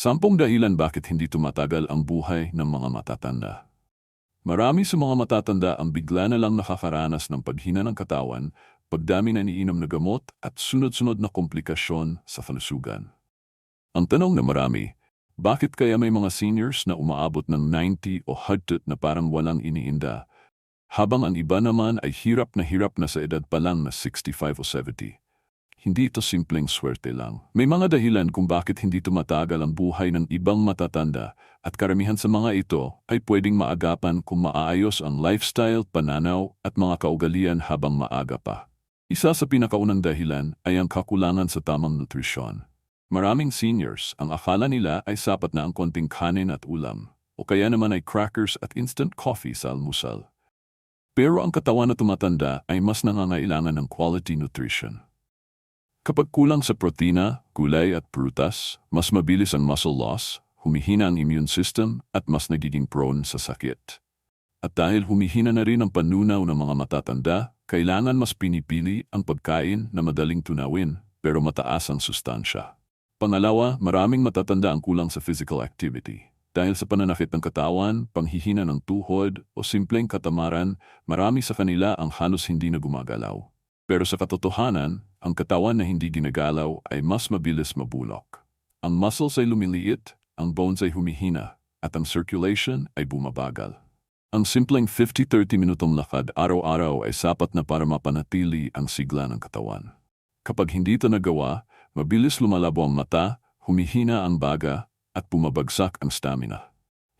Sampung dahilan bakit hindi tumatagal ang buhay ng mga matatanda. Marami sa mga matatanda ang bigla na lang nakakaranas ng paghina ng katawan, pagdami na iniinom na gamot at sunod-sunod na komplikasyon sa kalusugan. Ang tanong na marami, bakit kaya may mga seniors na umaabot ng 90 o hagtut na parang walang iniinda, habang ang iba naman ay hirap na hirap na sa edad pa lang na 65 o 70? Hindi ito simpleng swerte lang. May mga dahilan kung bakit hindi tumatagal ang buhay ng ibang matatanda at karamihan sa mga ito ay pwedeng maagapan kung maayos ang lifestyle, pananaw at mga kaugalian habang maaga pa. Isa sa pinakaunang dahilan ay ang kakulangan sa tamang nutrisyon. Maraming seniors ang akala nila ay sapat na ang konting kanin at ulam o kaya naman ay crackers at instant coffee sa almusal. Pero ang katawan na tumatanda ay mas nangangailangan ng quality nutrition. Kapag kulang sa protina, gulay at prutas, mas mabilis ang muscle loss, humihina ang immune system at mas nagiging prone sa sakit. At dahil humihina na rin ang panunaw ng mga matatanda, kailangan mas pinipili ang pagkain na madaling tunawin pero mataas ang sustansya. Pangalawa, maraming matatanda ang kulang sa physical activity. Dahil sa pananakit ng katawan, panghihina ng tuhod o simpleng katamaran, marami sa kanila ang halos hindi na gumagalaw. Pero sa katotohanan, ang katawan na hindi ginagalaw ay mas mabilis mabulok. Ang muscles ay lumiliit, ang bones ay humihina, at ang circulation ay bumabagal. Ang simpleng 50-30 minutong lakad araw-araw ay sapat na para mapanatili ang sigla ng katawan. Kapag hindi ito nagawa, mabilis lumalabo ang mata, humihina ang baga, at bumabagsak ang stamina.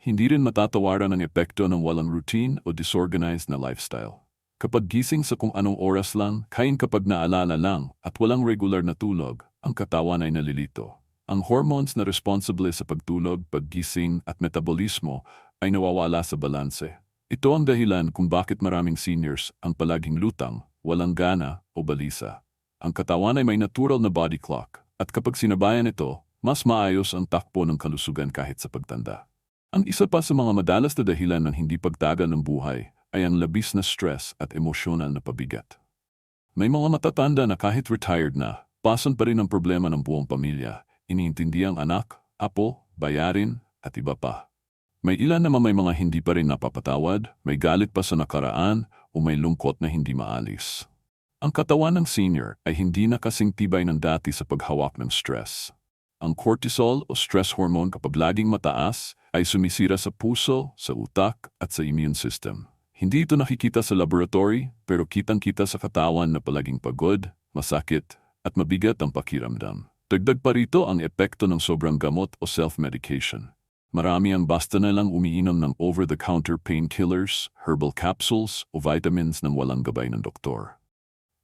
Hindi rin matatawaran ang epekto ng walang routine o disorganized na lifestyle. Kapag gising sa kung anong oras lang, kain kapag naalala lang at walang regular na tulog, ang katawan ay nalilito. Ang hormones na responsable sa pagtulog, paggising at metabolismo ay nawawala sa balanse. Ito ang dahilan kung bakit maraming seniors ang palaging lutang, walang gana o balisa. Ang katawan ay may natural na body clock at kapag sinabayan ito, mas maayos ang takbo ng kalusugan kahit sa pagtanda. Ang isa pa sa mga madalas na dahilan ng hindi pagtagal ng buhay ay ang labis na stress at emosyonal na pabigat. May mga matatanda na kahit retired na, pasan pa rin ang problema ng buong pamilya, iniintindi ang anak, apo, bayarin, at iba pa. May ilan naman may mga hindi pa rin napapatawad, may galit pa sa nakaraan, o may lungkot na hindi maalis. Ang katawan ng senior ay hindi na kasing tibay ng dati sa paghawak ng stress. Ang cortisol o stress hormone kapag laging mataas ay sumisira sa puso, sa utak at sa immune system. Hindi ito nakikita sa laboratory pero kitang-kita sa katawan na palaging pagod, masakit at mabigat ang pakiramdam. Dagdag pa rito ang epekto ng sobrang gamot o self-medication. Marami ang basta na lang umiinom ng over-the-counter painkillers, herbal capsules o vitamins ng walang gabay ng doktor.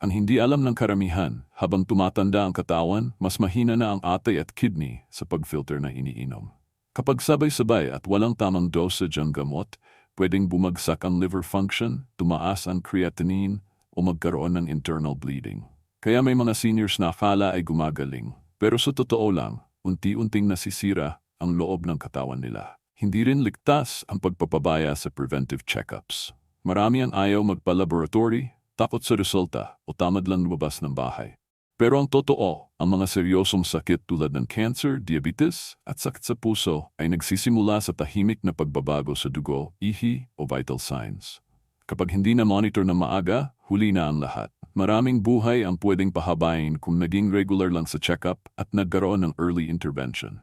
Ang hindi alam ng karamihan, habang tumatanda ang katawan, mas mahina na ang atay at kidney sa pag-filter na iniinom. Kapag sabay-sabay at walang tamang dosage ang gamot, pwedeng bumagsak ang liver function, tumaas ang creatinine, o magkaroon ng internal bleeding. Kaya may mga seniors na akala ay gumagaling. Pero sa totoo lang, unti-unting nasisira ang loob ng katawan nila. Hindi rin ligtas ang pagpapabaya sa preventive checkups. Marami ang ayaw magpa-laboratory, takot sa resulta o tamad lang lumabas ng bahay. Pero ang totoo, ang mga seryosong sakit tulad ng cancer, diabetes at sakit sa puso ay nagsisimula sa tahimik na pagbabago sa dugo, ihi o vital signs. Kapag hindi na monitor na maaga, huli na ang lahat. Maraming buhay ang pwedeng pahabain kung naging regular lang sa check-up at nagkaroon ng early intervention.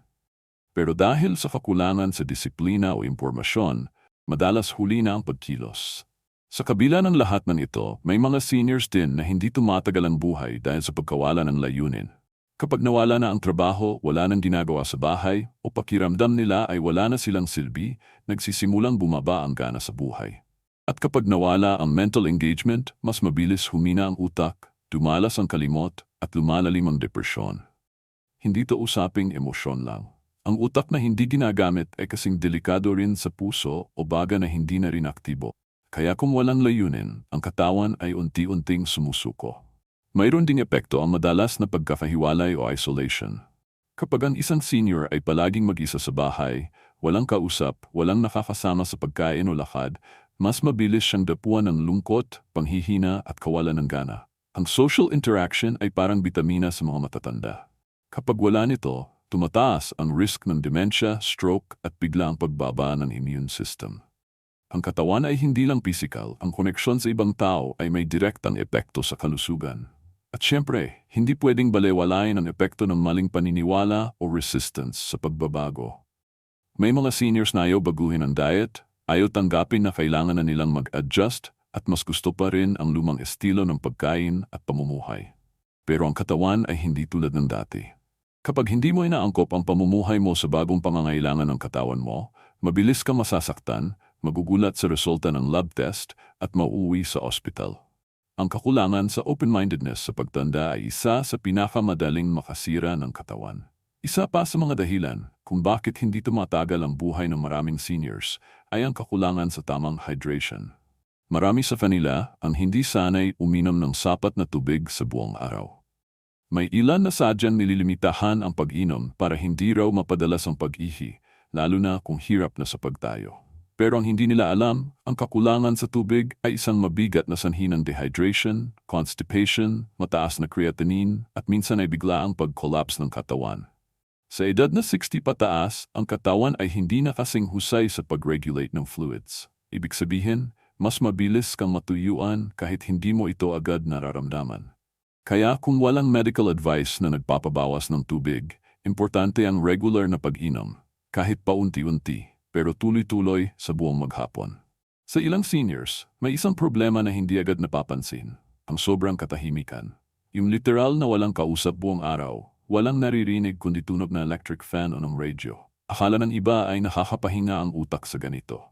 Pero dahil sa kakulangan sa disiplina o impormasyon, madalas huli na ang pagkilos. Sa kabila ng lahat ng ito, may mga seniors din na hindi tumatagal ang buhay dahil sa pagkawala ng layunin. Kapag nawala na ang trabaho, wala nang ginagawa sa bahay, o pakiramdam nila ay wala na silang silbi, nagsisimulang bumaba ang gana sa buhay. At kapag nawala ang mental engagement, mas mabilis humina ang utak, dumalas ang kalimot, at lumalalim ang depresyon. Hindi to usaping emosyon lang. Ang utak na hindi ginagamit ay kasing delikado rin sa puso o baga na hindi na rin aktibo. Kaya kung walang layunin, ang katawan ay unti-unting sumusuko. Mayroon ding epekto ang madalas na pagkakahiwalay o isolation. Kapag ang isang senior ay palaging mag-isa sa bahay, walang kausap, walang nakakasama sa pagkain o lakad, mas mabilis siyang dapuan ng lungkot, panghihina at kawalan ng gana. Ang social interaction ay parang bitamina sa mga matatanda. Kapag wala nito, tumataas ang risk ng dementia, stroke at biglang pagbaba ng immune system. Ang katawan ay hindi lang physical, ang koneksyon sa ibang tao ay may direktang epekto sa kalusugan. At syempre, hindi pwedeng balewalain ang epekto ng maling paniniwala o resistance sa pagbabago. May mga seniors na ayaw baguhin ang diet, ayaw tanggapin na kailangan na nilang mag-adjust at mas gusto pa rin ang lumang estilo ng pagkain at pamumuhay. Pero ang katawan ay hindi tulad ng dati. Kapag hindi mo inaangkop ang pamumuhay mo sa bagong pangangailangan ng katawan mo, mabilis ka masasaktan, magugulat sa resulta ng lab test at mauuwi sa ospital. Ang kakulangan sa open-mindedness sa pagtanda ay isa sa pinakamadaling makasira ng katawan. Isa pa sa mga dahilan kung bakit hindi tumatagal ang buhay ng maraming seniors ay ang kakulangan sa tamang hydration. Marami sa kanila ang hindi sanay uminom ng sapat na tubig sa buong araw. May ilan na sadyang nililimitahan ang pag-inom para hindi raw mapadalas ang pag-ihi, lalo na kung hirap na sa pagtayo. Pero ang hindi nila alam, ang kakulangan sa tubig ay isang mabigat na sanhi ng dehydration, constipation, mataas na creatinine, at minsan ay bigla ang pag-collapse ng katawan. Sa edad na 60 pataas, ang katawan ay hindi na kasing husay sa pag-regulate ng fluids. Ibig sabihin, mas mabilis kang matuyuan kahit hindi mo ito agad nararamdaman. Kaya kung walang medical advice na nagpapabawas ng tubig, importante ang regular na pag-inom, kahit paunti-unti, pero tuloy-tuloy sa buong maghapon. Sa ilang seniors, may isang problema na hindi agad napapansin, ang sobrang katahimikan. Yung literal na walang kausap buong araw, walang naririnig kundi tunog na electric fan o ng radio. Akala ng iba ay nakakapahinga ang utak sa ganito.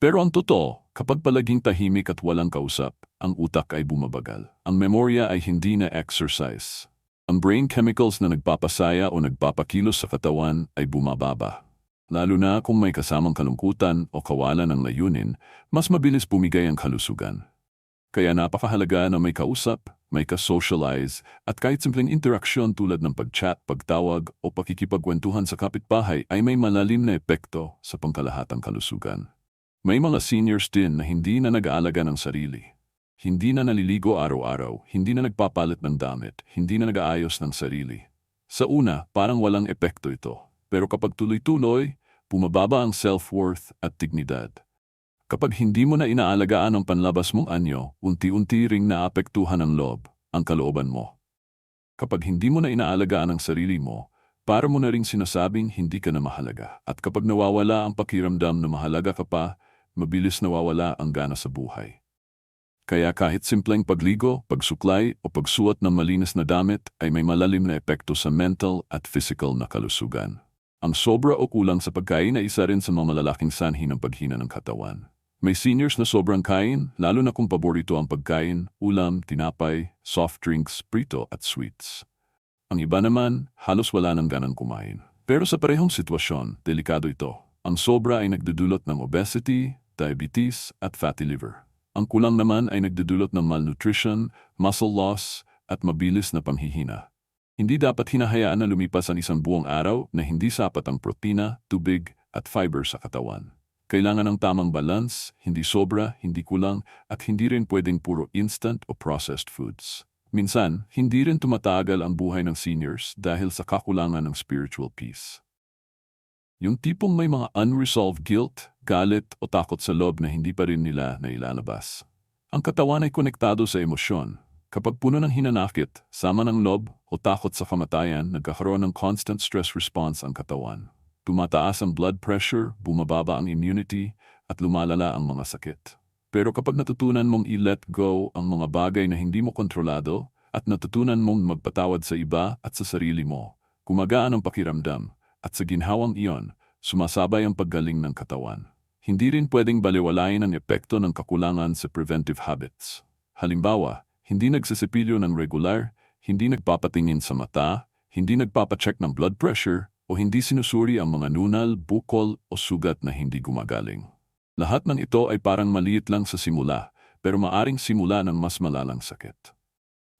Pero ang totoo, kapag palaging tahimik at walang kausap, ang utak ay bumabagal. Ang memorya ay hindi na exercise. Ang brain chemicals na nagpapasaya o nagpapakilos sa katawan ay bumababa. Lalo na kung may kasamang kalungkutan o kawalan ng layunin, mas mabilis bumigay ang kalusugan. Kaya napakahalaga na may kausap, may ka-socialize, at kahit simpleng interaksyon tulad ng pag-chat, pagtawag o pakikipagkwentuhan sa kapitbahay ay may malalim na epekto sa pangkalahatang kalusugan. May mga seniors din na hindi na nag-aalaga ng sarili. Hindi na naliligo araw-araw, hindi na nagpapalit ng damit, hindi na nag-aayos ng sarili. Sa una, parang walang epekto ito. Pero kapag tuloy-tuloy, bumababa ang self-worth at dignidad. Kapag hindi mo na inaalagaan ang panlabas mong anyo, unti-unti ring naapektuhan ang loob, ang kalooban mo. Kapag hindi mo na inaalagaan ang sarili mo, para mo na ring sinasabing hindi ka na mahalaga. At kapag nawawala ang pakiramdam na mahalaga ka pa, mabilis nawawala ang gana sa buhay. Kaya kahit simpleng pagligo, pagsuklay o pagsuot ng malinis na damit ay may malalim na epekto sa mental at physical na kalusugan. Ang sobra o kulang sa pagkain ay isa rin sa mga malalaking sanhi ng paghina ng katawan. May seniors na sobrang kain, lalo na kung paborito ang pagkain, ulam, tinapay, soft drinks, prito at sweets. Ang iba naman, halos wala nang ganang kumain. Pero sa parehong sitwasyon, delikado ito. Ang sobra ay nagdudulot ng obesity, diabetes at fatty liver. Ang kulang naman ay nagdudulot ng malnutrition, muscle loss at mabilis na panghihina. Hindi dapat hinahayaan na lumipas ang isang buong araw na hindi sapat ang protina, tubig at fiber sa katawan. Kailangan ng tamang balance, hindi sobra, hindi kulang, at hindi rin pwedeng puro instant o processed foods. Minsan, hindi rin tumatagal ang buhay ng seniors dahil sa kakulangan ng spiritual peace. Yung tipong may mga unresolved guilt, galit o takot sa loob na hindi pa rin nila nailalabas. Ang katawan ay konektado sa emosyon. Kapag puno ng hinanakit, sama ng lob o takot sa kamatayan, nagkakaroon ng constant stress response ang katawan. Tumataas ang blood pressure, bumababa ang immunity, at lumalala ang mga sakit. Pero kapag natutunan mong i-let go ang mga bagay na hindi mo kontrolado at natutunan mong magpatawad sa iba at sa sarili mo, kumagaan ang pakiramdam at sa ginhawang iyon, sumasabay ang paggaling ng katawan. Hindi rin pwedeng baliwalain ang epekto ng kakulangan sa preventive habits. Halimbawa, hindi nagsisipilyo ng regular, hindi nagpapatingin sa mata, hindi nagpapacheck ng blood pressure, o hindi sinusuri ang mga nunal, bukol o sugat na hindi gumagaling. Lahat ng ito ay parang maliit lang sa simula, pero maaring simula ng mas malalang sakit.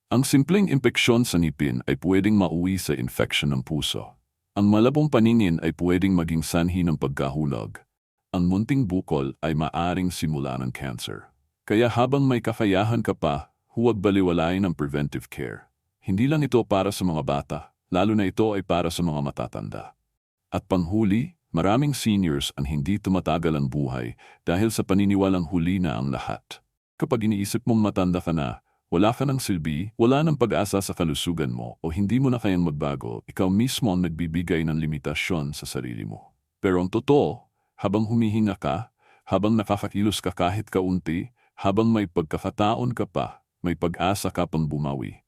Ang simpleng impeksyon sa ngipin ay pwedeng mauwi sa infection ng puso. Ang malabong paningin ay pwedeng maging sanhi ng pagkahulog ang munting bukol ay maaring simula ng cancer. Kaya habang may kakayahan ka pa, huwag baliwalain ang preventive care. Hindi lang ito para sa mga bata, lalo na ito ay para sa mga matatanda. At panghuli, maraming seniors ang hindi tumatagal ang buhay dahil sa paniniwalang huli na ang lahat. Kapag iniisip mong matanda ka na, wala ka ng silbi, wala ng pag-asa sa kalusugan mo o hindi mo na kayang magbago, ikaw mismo ang nagbibigay ng limitasyon sa sarili mo. Pero ang totoo, habang humihinga ka, habang nakakakilos ka kahit kaunti, habang may pagkakataon ka pa, may pag-asa ka pang bumawi.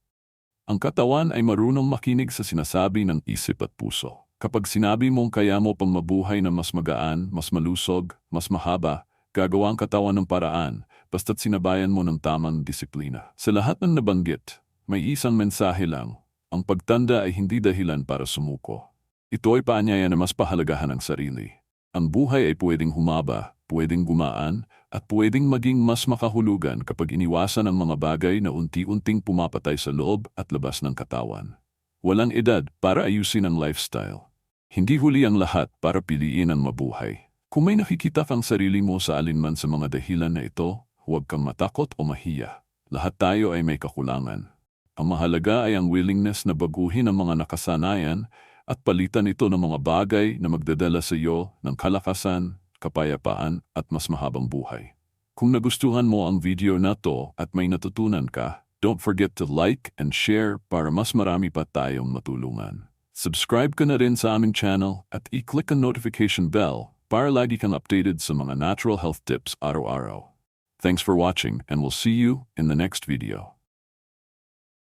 Ang katawan ay marunong makinig sa sinasabi ng isip at puso. Kapag sinabi mong kaya mo pang mabuhay na mas magaan, mas malusog, mas mahaba, gagawa ang katawan ng paraan, basta't sinabayan mo ng tamang disiplina. Sa lahat ng nabanggit, may isang mensahe lang. Ang pagtanda ay hindi dahilan para sumuko. Ito ay paanyaya na mas pahalagahan ang sarili. Ang buhay ay pwedeng humaba, pwedeng gumaan, at pwedeng maging mas makahulugan kapag iniwasan ang mga bagay na unti-unting pumapatay sa loob at labas ng katawan. Walang edad para ayusin ang lifestyle. Hindi huli ang lahat para piliin ang mabuhay. Kung may nakikita kang sarili mo sa alinman sa mga dahilan na ito, huwag kang matakot o mahiya. Lahat tayo ay may kakulangan. Ang mahalaga ay ang willingness na baguhin ang mga nakasanayan at palitan ito ng mga bagay na magdadala sa iyo ng kalakasan, kapayapaan at mas mahabang buhay. Kung nagustuhan mo ang video na to at may natutunan ka, don't forget to like and share para mas marami pa tayong matulungan. Subscribe ka na rin sa aming channel at i-click ang notification bell para lagi kang updated sa mga natural health tips araw-araw. Thanks for watching and we'll see you in the next video.